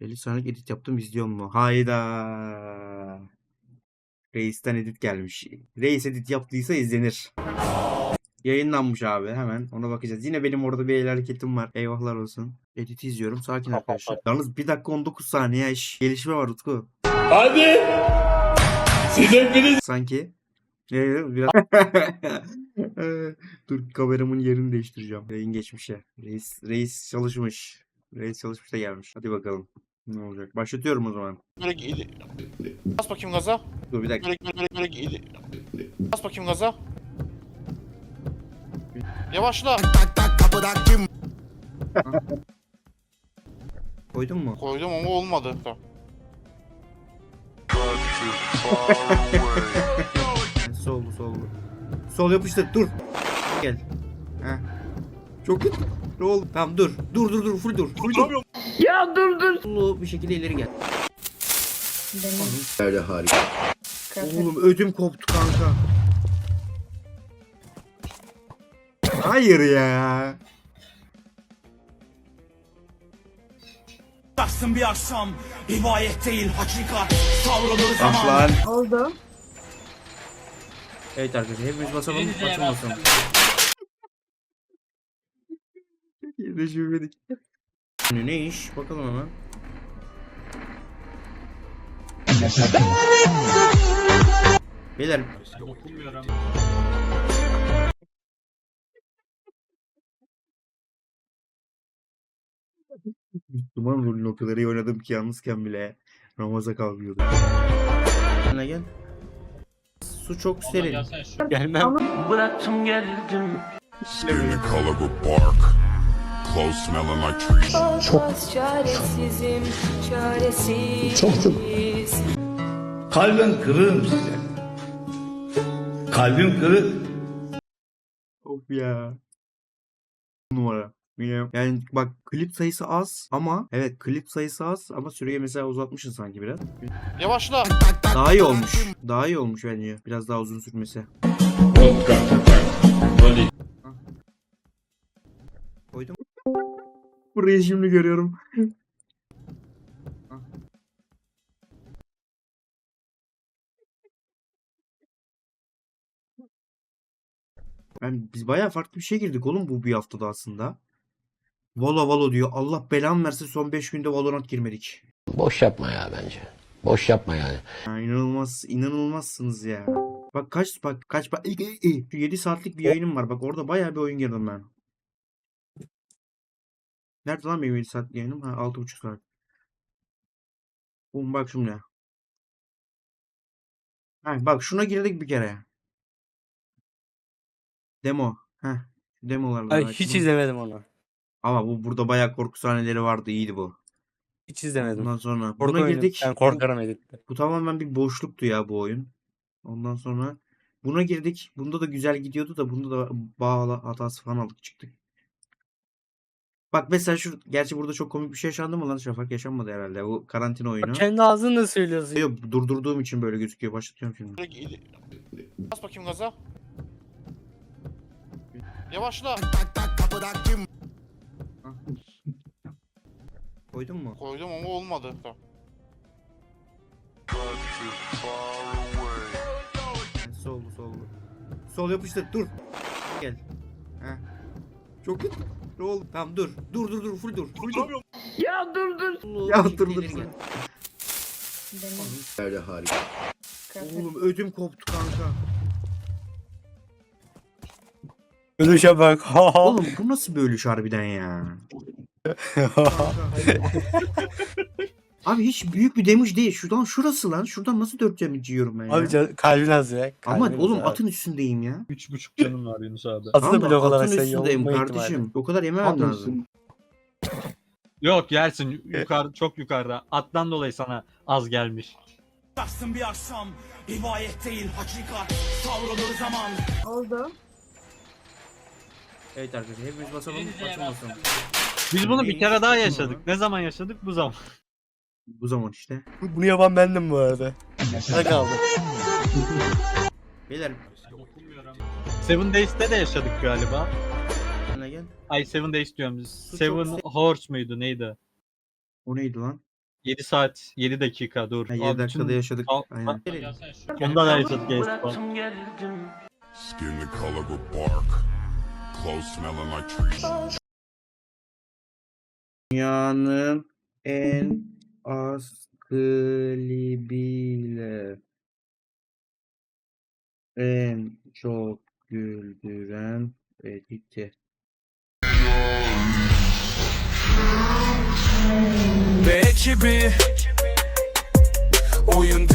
50 saniyelik edit yaptım izliyor mu? Hayda. Reis'ten edit gelmiş. Reis edit yaptıysa izlenir. Yayınlanmış abi hemen ona bakacağız. Yine benim orada bir el hareketim var. Eyvahlar olsun. Edit izliyorum. Sakin arkadaşlar. Yalnız 1 dakika 19 saniye iş. Gelişme var Utku. Hadi. Size biri Sanki. Ee, biraz... Dur kameramın yerini değiştireceğim. Yayın geçmişe. Reis, reis çalışmış. Reis çalışmış da gelmiş. Hadi bakalım. Ne olacak? Başlatıyorum o zaman. Böyle gidi. Bas bakayım gaza. Dur bir dakika. Böyle böyle böyle gidi. Bas bakayım gaza. Yavaşla. Koydun mu? Koydum ama olmadı. Soldu soldu. Sol yapıştır dur. Gel. Heh. Çok kötü. Ne oldu? Tamam dur. Dur dur dur full dur. Full dur. Ya dur dur. Bir şekilde ileri gel. Öyle harika. Oğlum ödüm koptu kanka. Hayır ya. Yaksın bir akşam Rivayet değil hakikat Savrulur zaman Aslan. Oldu. Evet arkadaşlar hepimiz basalım. Açın basalım. Yine şüphedik. Şimdi ne iş? Bakalım hemen. Beyler Müslüman rolünü o kadar iyi oynadım ki yalnızken bile namaza kalmıyordum. Gel gel. Su çok serin. Bıraktım geldim. The color of bark, Çok çaresizim, çaresiz. Çok çok. Kalben kırığım size. Kalbim kırık. Of ya. Numara. Yani bak klip sayısı az ama evet klip sayısı az ama süreyi mesela uzatmışsın sanki biraz. Yavaşla. Daha iyi olmuş. Daha iyi olmuş bence. Biraz daha uzun sürmesi. Burayı şimdi görüyorum. Ben biz bayağı farklı bir şey girdik oğlum bu bir haftada aslında. Valo Valo diyor. Allah belamı versin son 5 günde Valorant girmedik. Boş yapma ya bence. Boş yapma yani. Ya inanılmaz, inanılmazsınız ya. Bak kaç bak kaç bak 7 saatlik bir yayınım var. Bak orada bayağı bir oyun girdim ben. Nerede lan benim 7 saatlik yayınım? Ha 6,5 saat. Oğlum bak şimdi. Ha, bak şuna girdik bir kere. Demo. Heh. Demolarla. Ay hiç izlemedim onu. Ama bu burada bayağı korku sahneleri vardı. iyiydi bu. Hiç izlemedim. Ondan sonra Korku buna oyunu. girdik. Ben korkarım editte. Bu tamamen bir boşluktu ya bu oyun. Ondan sonra buna girdik. Bunda da güzel gidiyordu da bunda da bağla hatası falan aldık çıktık. Bak mesela şu gerçi burada çok komik bir şey yaşandı mı lan Şafak? Yaşanmadı herhalde. Bu karantina oyunu. Bak kendi ağzınla söylüyorsun. Yok durdurduğum için böyle gözüküyor. Başlatıyorum şimdi. Bas bakayım gaza. Yavaşla. Koydun mu? Koydum ama olmadı. Soldu soldu. Sol yapıştır dur. Gel. Heh. Çok kötü. Ne oldu? Tamam dur. Dur dur dur full dur. Full dur. Ya dur dur. Ya dur dur. dur. Öyle harika. Oğlum ödüm koptu kanka. Ölüşe bak. Oğlum bu nasıl bir ölüş harbiden ya? Abi hiç büyük bir damage değil. Şuradan şurası lan. Şuradan nasıl 4 damage yiyorum ben ya? Abi can, kalbin az ya. Ama kalbin oğlum az abi. atın üstündeyim ya. 3.5 canım var Yunus abi. Aslında da blok olarak atın sen üstündeyim yolma kardeşim. ihtimali. O kadar yememem lazım. Yok yersin yukarı çok yukarıda. Attan dolayı sana az gelmiş. Yaksın bir akşam Rivayet değil hakikat Savrulur zaman Oldu. Evet arkadaşlar hepimiz basalım. Açın basalım. Biz bunu bir kere daha yaşadık. Ne zaman yaşadık? Bu zaman. Bu zaman işte. Bunu yapan bendim bu arada. Ne kaldı? Beyler Seven Days'te de yaşadık galiba. ne gel. Ay Seven Days diyorum. çok Seven se- Horse muydu neydi? O neydi lan? 7 saat 7 dakika dur. Ha, 7 Abi dakikada bütün- yaşadık. Al- Aynen. Onda da yaşadık geldim. Skin the color of bark. Clothes smelling like trees. Dünyanın en az klibiyle en çok güldüren editi. Ve ekibi. Oyun değil mi